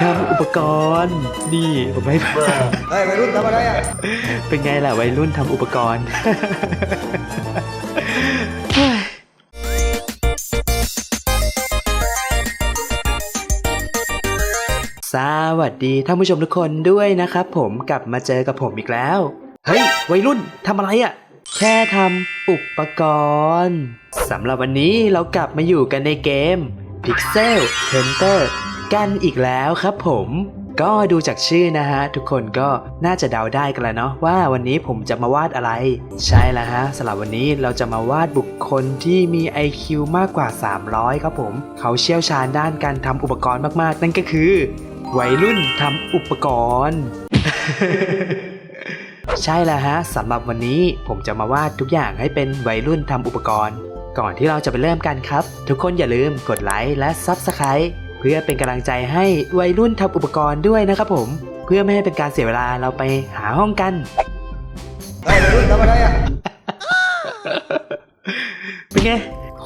ทำอุปกรณ์ นี่ผมให้เฮ้ยวัยรุ่นทำอะไรอะ เป็นไงล่ะวัยรุ่นทำอุปกรณ์เฮ้ยสวัสดีท่านผู้ชมทุกคนด้วยนะครับผมกลับมาเจอกับผมอีกแล้ว เฮ้ย วัยรุ่นทำอะไรอะ่ะ แค่ทำอุปกรณ์สำหรับวันนี้เรากลับมาอยู่กันในเกม Pixel Hunter กันอีกแล้วครับผม ก็ดูจากชื่อนะฮะ ทุกคนก็น่าจะเดาได้กันแล้วเนาะว่าวันนี้ผมจะมาวาดอะไร ใช่แล้วฮะสำหรับวันนี้เราจะมาวาดบุคคลที่มี IQ มากกว่า 300 ครับผม เขาเชี่ยวชาญด้านการทำอุปกรณ์มากๆ นั่นก็คือ วัยรุ่นทำอุปกรณ์ ใช่แล้วฮะสำหรับวันนี้ผมจะมาวาดทุกอย่างให้เป็นวัยรุ่นทำอุปกรณ์ ก่อนที่เราจะไปเริ่มกันครับ ทุกคนอย่าลืมกดไลค์และ Subscribe เพื่อเป็นกำลังใจให้วัยรุ่นทำอุปกรณ์ด้วยนะครับผม เพื่อไม่ให้เป็นการเสียเวลาเราไปหาห้องกัน เฮ้ยวัยรุ่นทำอะไรอะเป็นไง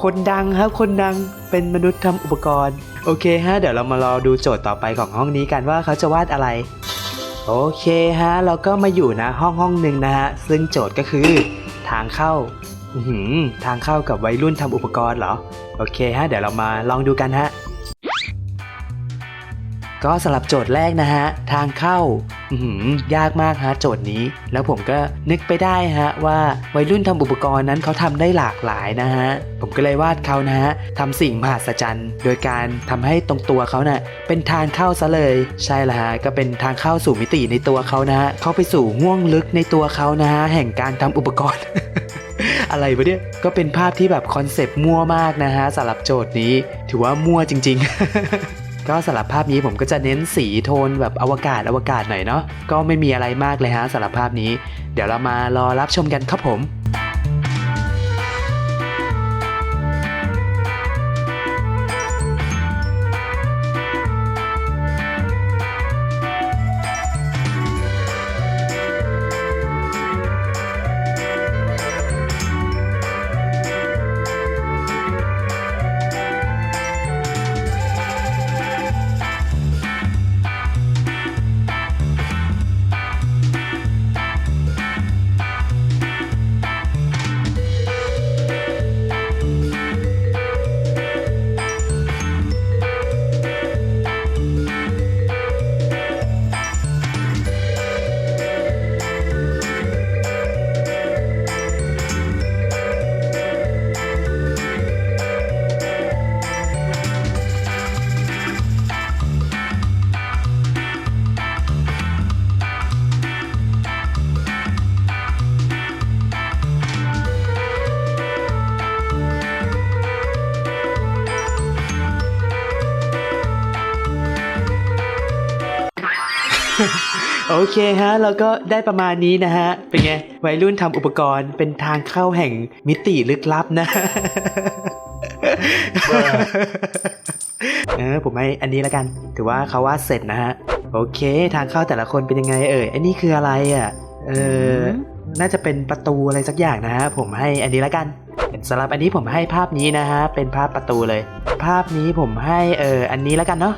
คนดังครับคนดังเป็นมนุษย์ทำอุปกรณ์ โอเคฮะ เดี๋ยวเรามารอดูโจทย์ต่อไปของห้องนี้กันว่าเขาจะวาดอะไร โอเคฮะ เราก็มาอยู่นะห้องห้องหนึ่งนะฮะ ซึ่งโจทย์ก็คือทางเข้าอือหือทางเข้ากับวัยรุ่นทำอุปกรณ์เหรอ โอเคฮะ เดี๋ยวเรามาลองดูกันฮะ ก็สำหรับโจทย์แรกนะฮะ ทางเข้าอืยากมากฮะโจทย์นี้ แล้วผมก็นึกไปได้ฮะว่าวัยรุ่นทำอุปกรณ์นั้นเขาทำได้หลากหลายนะฮะ ผมก็เลยวาดเขานะฮะทำสิ่งมหัศจรรย์โดยการทำให้ตรงตัวเขาน่ะเป็นทางเข้าซะเลย ใช่ละฮะก็เป็นทางเข้าสู่มิติในตัวเขานะฮะเข้าไปสู่ง่วงลึกในตัวเขานะฮะแห่งการทำอุปกรณ์อะไรวะเนี่ย ก็เป็นภาพที่แบบคอนเซปต์มั่วมากนะฮะสำหรับโจทย์นี้ ถือว่ามั่วจริง ๆ ก็สำหรับภาพนี้ผมก็จะเน้นสีโทนแบบอวกาศอวกาศหน่อยเนาะก็ไม่มีอะไรมากเลยฮะสำหรับภาพนี้ เดี๋ยวเรามารอรับชมกันครับผม โอเคฮะเราก็ได้ประมาณนี้นะฮะ เป็นไง วัยรุ่นทำอุปกรณ์เป็นทางเข้าแห่งมิติลึกลับนะเออผมให้อันนี้แล้วกัน ถือว่าเขาวาดเสร็จนะฮะ โอเค ทางเข้าแต่ละคนเป็นยังไงเอ่ยอันนี้คืออะไรอะเออน่าจะเป็นประตูอะไรสักอย่างนะฮะ ผมให้อันนี้แล้วกันสำหรับอันนี้ผมให้ภาพนี้นะฮะ เป็นภาพประตูเลย ภาพนี้ผมให้เอออันนี้แล้วกันเนาะ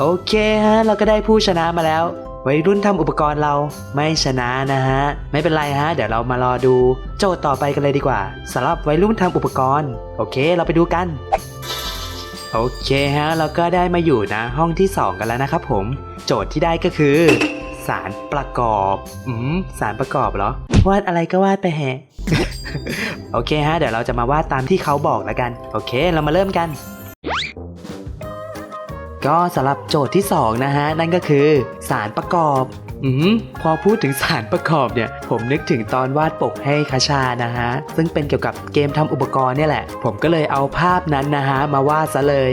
โอเคฮะ เราก็ได้ผู้ชนะมาแล้ว วัยรุ่นทำอุปกรณ์เราไม่ชนะนะฮะ ไม่เป็นไรฮะ เดี๋ยวเรามารอดู โจทย์ต่อไปกันเลยดีกว่าสำหรับวัยรุ่นทำอุปกรณ์ โอเค เราไปดูกัน โอเคฮะ เราก็ได้มาอยู่นะห้องที่ 2 กันแล้วนะครับผม โจทย์ที่ได้ก็คือ สารประกอบ อืม สารประกอบเหรอ วาดอะไรก็วาดไปแฮะ โอเคฮะ เดี๋ยวเราจะมาวาดตามที่เขาบอกแล้วกัน โอเค เรามาเริ่มกัน ก็สำหรับโจทย์ที่ 2 นะฮะ นั่นก็คือสารประกอบ อืมพอพูดถึงสารประกอบเนี่ย ผมนึกถึงตอนวาดปกให้คาชานะฮะ ซึ่งเป็นเกี่ยวกับเกมทำอุปกรณ์เนี่ยแหละ ผมก็เลยเอาภาพนั้นนะฮะ มาวาดซะเลย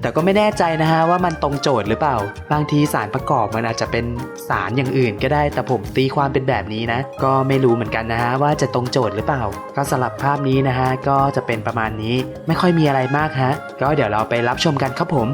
แต่ก็ไม่แน่ใจนะฮะ ว่ามันตรงโจทย์หรือเปล่า บางทีสารประกอบมันอาจจะเป็นสารอย่างอื่นก็ได้ แต่ผมตีความเป็นแบบนี้นะ ก็ไม่รู้เหมือนกันนะฮะว่าจะตรงโจทย์หรือเปล่า ก็สำหรับภาพนี้นะฮะก็จะเป็นประมาณนี้ ไม่ค่อยมีอะไรมากฮะ ก็เดี๋ยวเราไปรับชมกันครับผม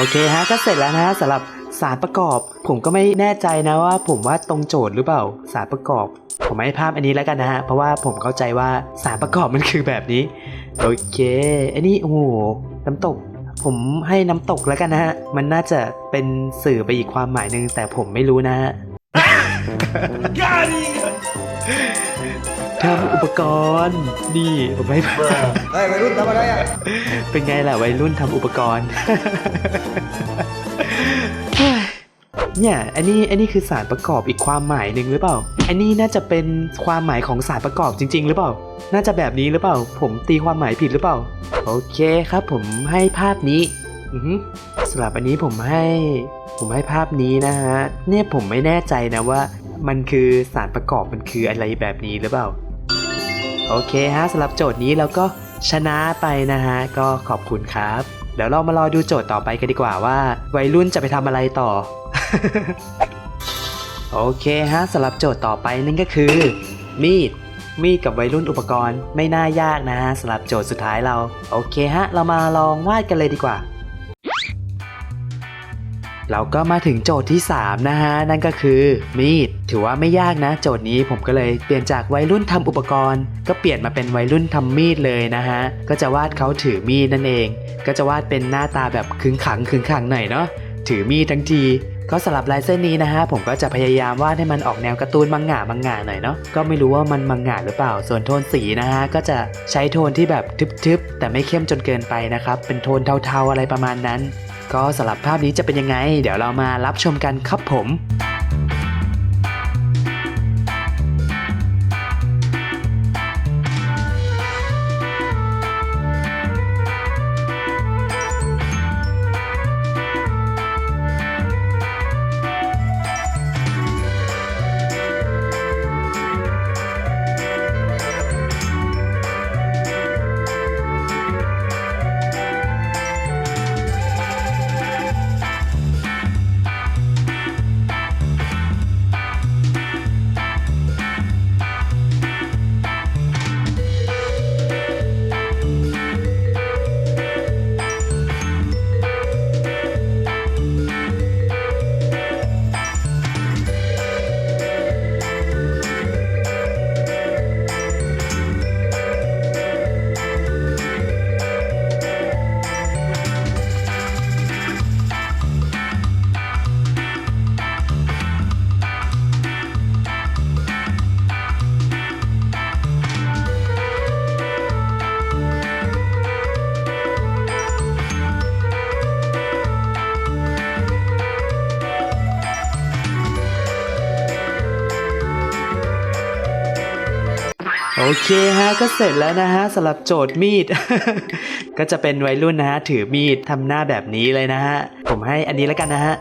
โอเคฮะก็เสร็จแล้วนะฮะสำหรับสารประกอบ ผมก็ไม่แน่ใจนะว่า ผมว่าตรงโจทย์หรือเปล่าสารประกอบ ผมให้ภาพอันนี้แล้วกันนะฮะเพราะว่าผมเข้าใจว่าสารประกอบมันคือแบบนี้โอเคอันนี้โอ้โหน้ำตก ผมให้น้ำตกแล้วกันนะฮะมันน่าจะเป็นสื่อไปอีกความหมายหนึ่งแต่ผมไม่รู้นะฮะ ทำอุปกรณ์นี่ผมให้เฮ้ยวัยรุ่นทำอะไรอะเป็นไงล่ะวัยรุ่นทำอุปกรณ์ เนี่ย อันนี้อันนี้คือสารประกอบอีกความหมายหนึ่งหรือเปล่า อันนี้น่าจะเป็นความหมายของสารประกอบจริง ๆ หรือเปล่า น่าจะแบบนี้หรือเปล่า ผมตีความหมายผิดหรือเปล่า โอเคครับ ผมให้ภาพนี้อือฮึสำหรับอันนี้ผมให้ ผมให้ภาพนี้นะฮะ เนี่ยผมไม่แน่ใจนะว่า มันคือสารประกอบมันคืออะไรแบบนี้หรือเปล่า โอเคฮะสำหรับโจทย์นี้เราก็ชนะไปนะฮะ ก็ขอบคุณครับ เดี๋ยวเรามารอดูโจทย์ต่อไปกันดีกว่าว่า วัยรุ่นจะไปทำอะไรต่อ โอเคฮะสำหรับโจทย์ต่อไปนั่นก็คือ มีดมีดกับวัยรุ่นอุปกรณ์ไม่น่ายากนะฮะสำหรับโจทย์สุดท้ายเรา โอเคฮะ เรามาลองวาดกันเลยดีกว่า เราก็มาถึงโจทย์ที่ 3 นะฮะ นั่นก็คือมีด ถือว่าไม่ยากนะ โจทย์นี้ผมก็เลยเปลี่ยนจากวัยรุ่นทำอุปกรณ์ ก็เปลี่ยนมาเป็นวัยรุ่นทำมีดเลยนะฮะ ก็จะวาดเขาถือมีดนั่นเอง ก็จะวาดเป็นหน้าตาแบบขึงขังขึงขังหน่อยเนาะถือมีดทั้งทีก็สลับลายเส้นนี้นะฮะผมก็จะพยายามวาดให้มันออกแนวการ์ตูนมังงะมังงะหน่อยเนาะก็ไม่รู้ว่ามันมังงะหรือเปล่า ส่วนโทนสีนะฮะก็จะใช้โทนที่แบบทึบๆแต่ไม่เข้มจนเกินไปนะครับเป็นโทนเทาๆอะไรประมาณนั้น ก็สำหรับภาพนี้จะเป็นยังไง เดี๋ยวเรามารับชมกันครับผม เคฮะก็เสร็จแล้วนะฮะสำหรับโจทย์มีด ก็จะเป็นวัยรุ่นนะฮะถือมีดทำหน้าแบบนี้เลยนะฮะ ผมให้อันนี้แล้วกันนะฮะ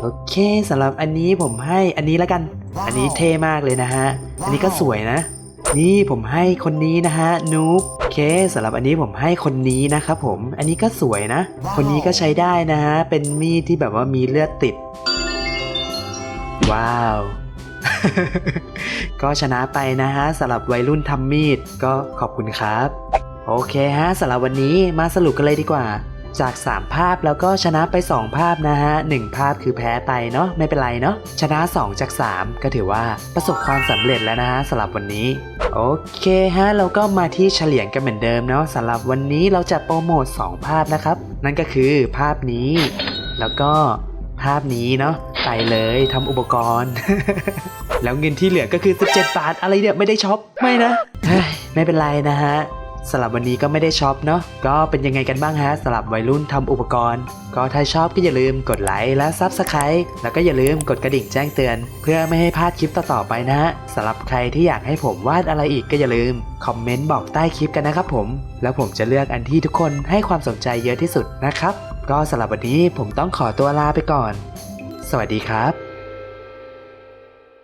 โอเคสำหรับอันนี้ผมให้อันนี้แล้วกัน อันนี้เท่มากเลยนะฮะ อันนี้ก็สวยนะ นี่ผมให้คนนี้นะฮะนูบโอเคสำหรับอันนี้ผมให้คนนี้นะครับผม อันนี้ก็สวยนะ คนนี้ก็ใช้ได้นะฮะเป็นมีดที่แบบว่ามีเลือดติด ว้าว ก็ชนะไปนะฮะสำหรับวัยรุ่นทำมีดก็ขอบคุณครับ โอเคฮะสำหรับวันนี้มาสรุปกันเลยดีกว่า จาก 3 ภาพแล้วก็ชนะไป 2 ภาพนะฮะ 1 ภาพคือแพ้ไปเนาะไม่เป็นไรเนาะชนะ 2 จาก 3 ก็ถือว่าประสบความสำเร็จแล้วนะฮะสำหรับวันนี้ โอเคฮะเราก็มาที่เฉลี่ยงกันเหมือนเดิมเนาะสำหรับวันนี้เราจะโปรโมท 2 ภาพนะครับ นั่นก็คือภาพนี้ แล้วก็ภาพนี้เนาะ ไปเลยทำอุปกรณ์ แล้วเงินที่เหลือก็คือ 17 บาท อะไรเนี่ย ไม่ได้ช็อป ไม่นะไม่เป็นไรนะฮะสำหรับวันนี้ก็ไม่ได้ช็อปเนาะก็เป็นยังไงกันบ้างฮะสำหรับวัยรุ่นทำอุปกรณ์ ก็ถ้าชอบก็อย่าลืมกดไลค์และซับสไคร b ์แล้วก็อย่าลืมกดกระดิ่งแจ้งเตือน เพื่อไม่ให้พลาดคลิปต่อๆไปนะฮะสำหรับใครที่อยากให้ผมวาดอะไรอีกก็อย่าลืมคอมเมนต์บอกใต้คลิปกันนะครับผม แล้วผมจะเลือกอันที่ทุกคนให้ความสนใจเยอะที่สุดนะครับ ก็สำหรับวันนี้ผมต้องขอตัวลาไปก่อน สวัสดีครับ